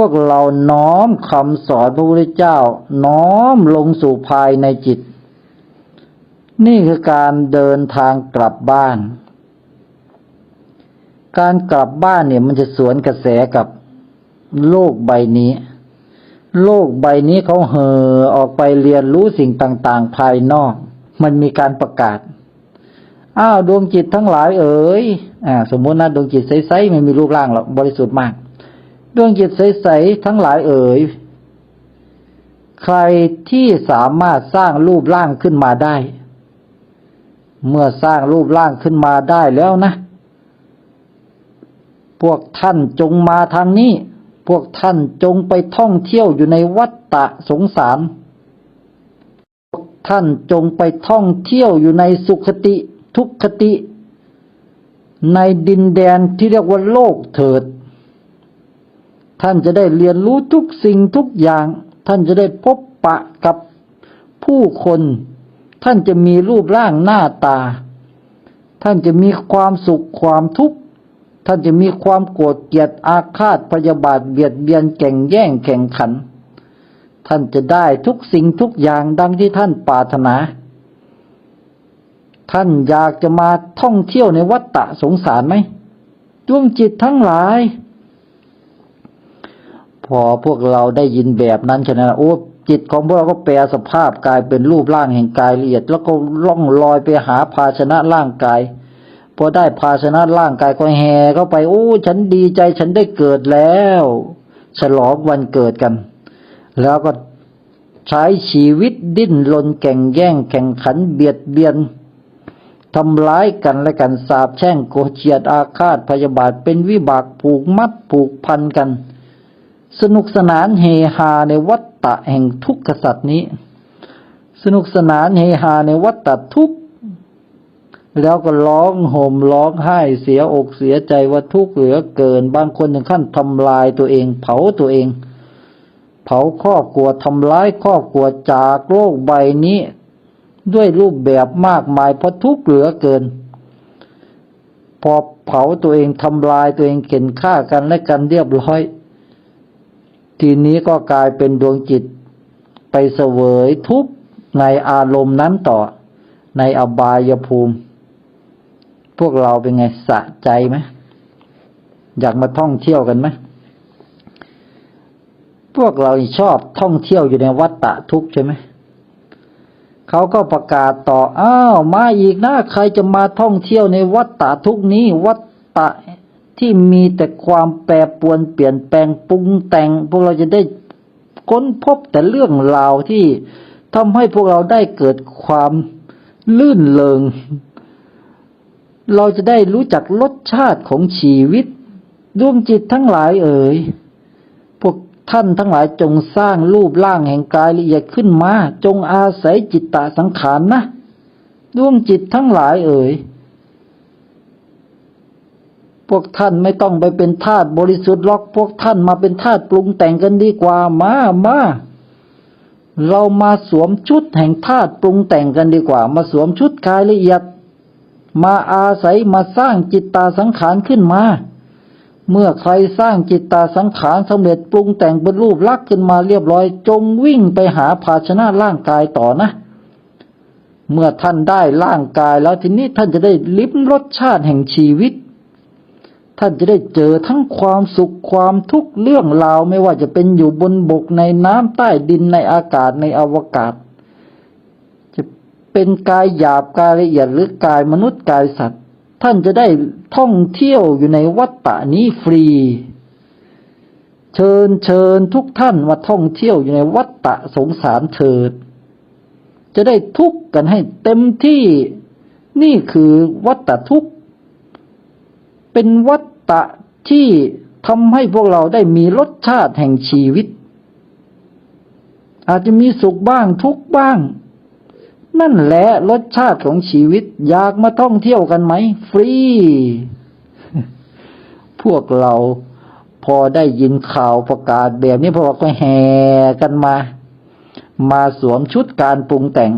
วกเราน้อมคำสอนพระพุทธเจ้า น้อมลงสู่ภายในจิต นี่คือการเดินทางกลับบ้าน การกลับบ้านเนี่ยมันจะสวนกระแสกับโลกใบนี้ โลกใบนี้เขาเห่อออกไปเรียนรู้สิ่งต่างๆ ภายนอก มันมีการประกาศอ้าวดวงจิตทั้งหลายเอ๋ยอ่า สมมุตินะดวงจิตใสๆไม่มีรูปร่างหรอกบริสุทธิ์มาก ดวงจิตใสๆทั้งหลายเอ๋ยใครที่สามารถสร้างรูปร่างขึ้นมาได้ เมื่อสร้างรูปร่างขึ้นมาได้แล้วนะ พวกท่านจงมาทางนี้ พวกท่านจงไปท่องเที่ยวอยู่ในวัฏฏะสงสาร พวกท่านจงไปท่องเที่ยวอยู่ในสุขติทุกขติ ในดินแดนที่เรียกว่าโลกเถิด ท่านจะได้เรียนรู้ทุกสิ่งทุกอย่าง ท่านจะได้พบปะกับผู้คน ท่านจะมีรูปร่างหน้าตา ท่านจะมีความสุขความทุกข์ ท่านจะมีความโกรธเกลียดอาฆาตพยาบาทเบียดเบียนแข่งแย่งแข่งขัน ท่านจะได้ทุกสิ่งทุกอย่างดังที่ท่านปรารถนา ท่านอยากจะมาท่องเที่ยวในวัฏฏะสงสารไหมดวงจิตทั้งหลาย พอพวกเราได้ยินแบบนั้นฉะนั้นโอ้จิตของพวกเราก็แปลสภาพกลายเป็นรูปร่างแห่งกายละเอียด แล้วก็ล่องลอยไปหาภาชนะร่างกายพอได้ภาชนะร่างกายก็แห่เข้าไปโอ้ฉันดีใจฉันได้เกิดแล้ว ฉลองวันเกิดกัน แล้วก็ใช้ชีวิตดิ้นรนแข่งแย่ง แข่งขันเบียดเบียนทำร้ายกันและกันสาบแช่งโกเฉียดอาฆาตพยาบาทเป็นวิบากผูกมัดผูกพันกัน สนุกสนานเฮฮาในวัฏฏะแห่งทุกขสัตว์นี้ สนุกสนานเฮฮาในวัฏฏะทุกแล้วก็ร้องห่มร้องไห้เสียอกเสียใจว่าทุกข์เหลือเกิน บางคนถึงขั้นทำลายตัวเอง เผาตัวเอง เผาครอบครัวทำร้ายครอบครัวจากโลกใบนี้ ด้วยรูปแบบมากมายเพราะทุกข์เหลือเกิน พอเผาตัวเองทำลายตัวเองเข็นฆ่ากันและกันเรียบร้อย ทีนี้ก็กลายเป็นดวงจิตไปเสวยทุกข์ในอารมณ์นั้นต่อในอบายภูมิ พวกเราเป็นไงสะใจไหมอยากมาท่องเที่ยวกันไหมพวกเราชอบท่องเที่ยวอยู่ในวัฏฏะทุกข์ใช่ไหมเขาก็ประกาศต่ออ้าวมาอีกนะใครจะมาท่องเที่ยวในวัฏฏะทุกข์นี้ วัฏฏะ ที่มีแต่ความแปรปวนเปลี่ยนแปลงปรุงแต่ง พวกเราจะได้ค้นพบแต่เรื่องราวที่ทำให้พวกเราได้เกิดความลื่นเลงเราจะได้รู้จักรสชาติของชีวิต ดวงจิตทั้งหลายเอ่ยพวกท่านทั้งหลายจงสร้างรูปร่างแห่งกายละเอียดขึ้นมา จงอาศัยจิตตสังขารนนะดวงจิตทั้งหลายเอ่ย พวกท่านไม่ต้องไปเป็นทาสบริสุทธิ์หรอกพวกท่านมาเป็นทาสปรุงแต่งกันดีกว่ามามาเรามาสวมชุดแห่งทาสปรุงแต่งกันดีกว่า มาสวมชุดกายละเอียด มาอาศัยมาสร้างจิตตาสังขารขึ้นมา เมื่อใครสร้างจิตตาสังขารสำเร็จปรุงแต่งเป็นรูปลักษณ์ขึ้นมาเรียบร้อย จงวิ่งไปหาภาชนะร่างกายต่อนะ เมื่อท่านได้ร่างกายแล้วทีนี้ท่านจะได้ลิ้มรสชาติแห่งชีวิต ท่านจะได้เจอทั้งความสุขความทุกข์เรื่องราวไม่ว่าจะเป็นอยู่บนบกในน้ำใต้ดินในอากาศในอวกาศ จะเป็นกายหยาบกายละเอียดหรือกายมนุษย์กายสัตว์ ท่านจะได้ท่องเที่ยวอยู่ในวัฏฏะนี้ฟรี เชิญเชิญทุกท่านมาท่องเที่ยวอยู่ในวัฏฏะสงสารเถิด จะได้ทุกข์กันให้เต็มที่นี่คือวัฏฏะทุกข์เป็นวัฏ ฏะที่ทำให้พวกเราได้มีรสชาติแห่งชีวิต อาจจะมีสุขบ้างทุกบ้าง นั่นแหละรสชาติของชีวิต อยากมาท่องเที่ยวกันไหม ฟรี พวกเราพอได้ยินข่าวประกาศแบบนี้พวกเราก็แห่กันมา มาสวมชุดการปรุงแต่ง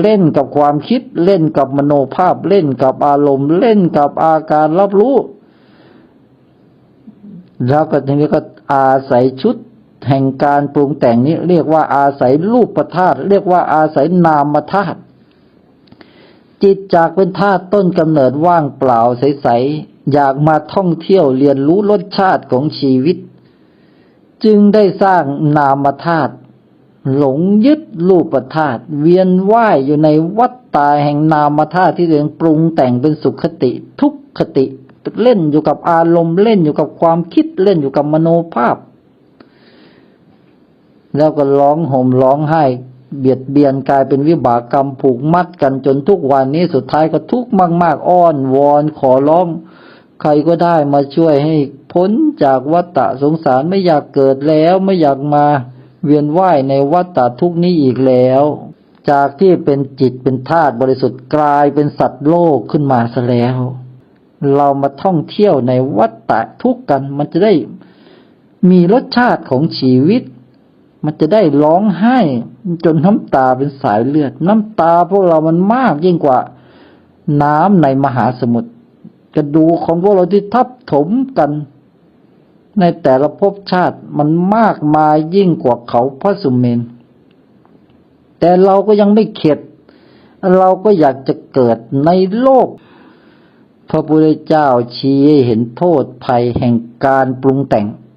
เล่นกับความคิด เล่นกับมโนภาพ เล่นกับอารมณ์ เล่นกับอาการรับรู้ แล้วก็ทีนี้ก็อาศัยชุดแห่งการปรุงแต่งนี้ เรียกว่าอาศัยรูปธาตุเรียกว่าอาศัยนามธาตุจิตจากเป็นธาตุต้นกำเนิดว่างเปล่าใสๆอยากมาท่องเที่ยวเรียนรู้รสชาติของชีวิต จึงได้สร้างนามธาตุหลงยึดรูปธาตุเวียนว่ายอยู่ในวัฏตาแห่งนามธาตุที่ตัวเองปรุงแต่งเป็นสุขคติทุกขคติ เล่นอยู่กับอารมณ์เล่นอยู่กับความคิดเล่นอยู่กับมโนภาพ แล้วก็ร้องห่มร้องไห้เบียดเบียนกลายเป็นวิบากกรรมผูกมัดกันจนทุกวันนี้สุดท้ายก็ทุกข์มาก ๆ อ้อนวอนขอร้อง ใครก็ได้มาช่วยให้พ้นจากวัฏฏะสงสารไม่อยากเกิดแล้วไม่อยากมาเวียนว่ายในวัฏฏะทุกนี้อีกแล้ว จากที่เป็นจิตเป็นธาตุบริสุทธิ์กลายเป็นสัตว์โลกขึ้นมาซะแล้ว เรามาท่องเที่ยวในวัฏฏะทุกกัน มันจะได้มีรสชาติของชีวิต มันจะได้ร้องไห้ จนน้ำตาเป็นสายเลือด น้ำตาพวกเรามันมากยิ่งกว่าน้ำในมหาสมุทรกระดูกของพวกเราที่ทับถมกัน ในแต่ละภพชาติมันมากมายยิ่งกว่าเขาพระสุเมน แต่เราก็ยังไม่เข็ด เราก็อยากจะเกิดในโลก พระพุทธเจ้าชี้ให้เห็นโทษภัยแห่งการปรุงแต่ง